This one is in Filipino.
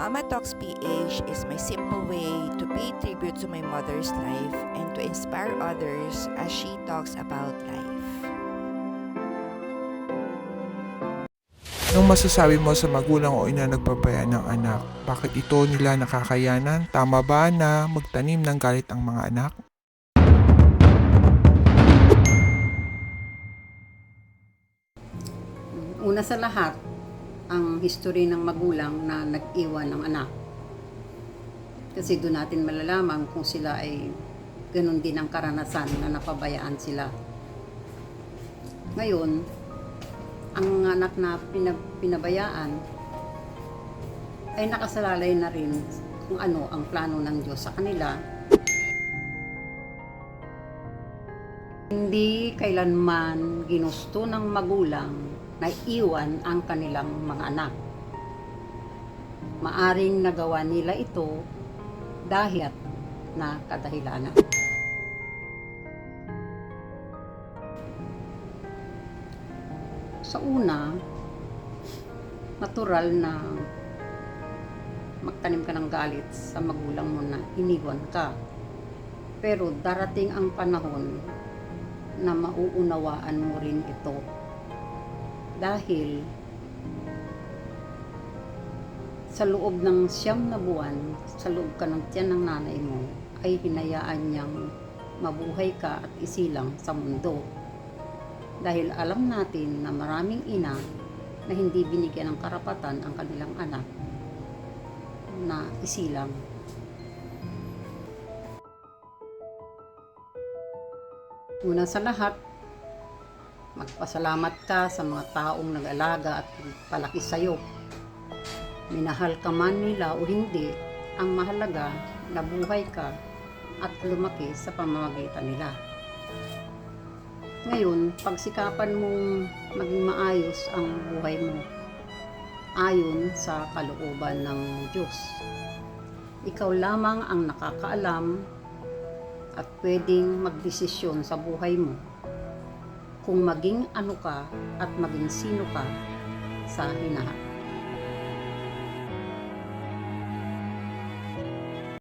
Mama Talks PH is my simple way to pay tribute to my mother's life and to inspire others as she talks about life. Anong masasabi mo sa magulang o ina nagpapaya ng anak? Bakit ito nila nakakayanan? Tama ba na magtanim ng galit ang mga anak? Una sa lahat, ang history ng magulang na nag-iwan ng anak. Kasi doon natin malalaman kung sila ay ganun din ang karanasan na napabayaan sila. Ngayon, ang anak na pinab- pinabayaan ay nakasalalay na rin kung ano ang plano ng Diyos sa kanila. Hindi kailanman ginusto ng magulang na iwan ang kanilang mga anak. Maaring nagawa nila ito dahil na kadahilanan. Sa una, natural na magtanim ka ng galit sa magulang mo na iniwan ka. Pero darating ang panahon na mauunawaan mo rin ito. Dahil sa loob ng siyam na buwan, sa loob ka ng tiyan ng nanay mo, ay hinayaan niyang mabuhay ka at isilang sa mundo. Dahil alam natin na maraming ina na hindi binigyan ng karapatan ang kanilang anak na isilang Una sa lahat, magpasalamat ka sa mga taong nag-alaga at palaki sa'yo. Minahal ka man nila o hindi, ang mahalaga na buhay ka at lumaki sa pamamagitan nila. Ngayon, pagsikapan mong maging maayos ang buhay mo ayon sa kalooban ng Diyos. Ikaw lamang ang nakakaalam at pwedeng magdesisyon sa buhay mo kung maging ano ka at maging sino ka sa hinaharap.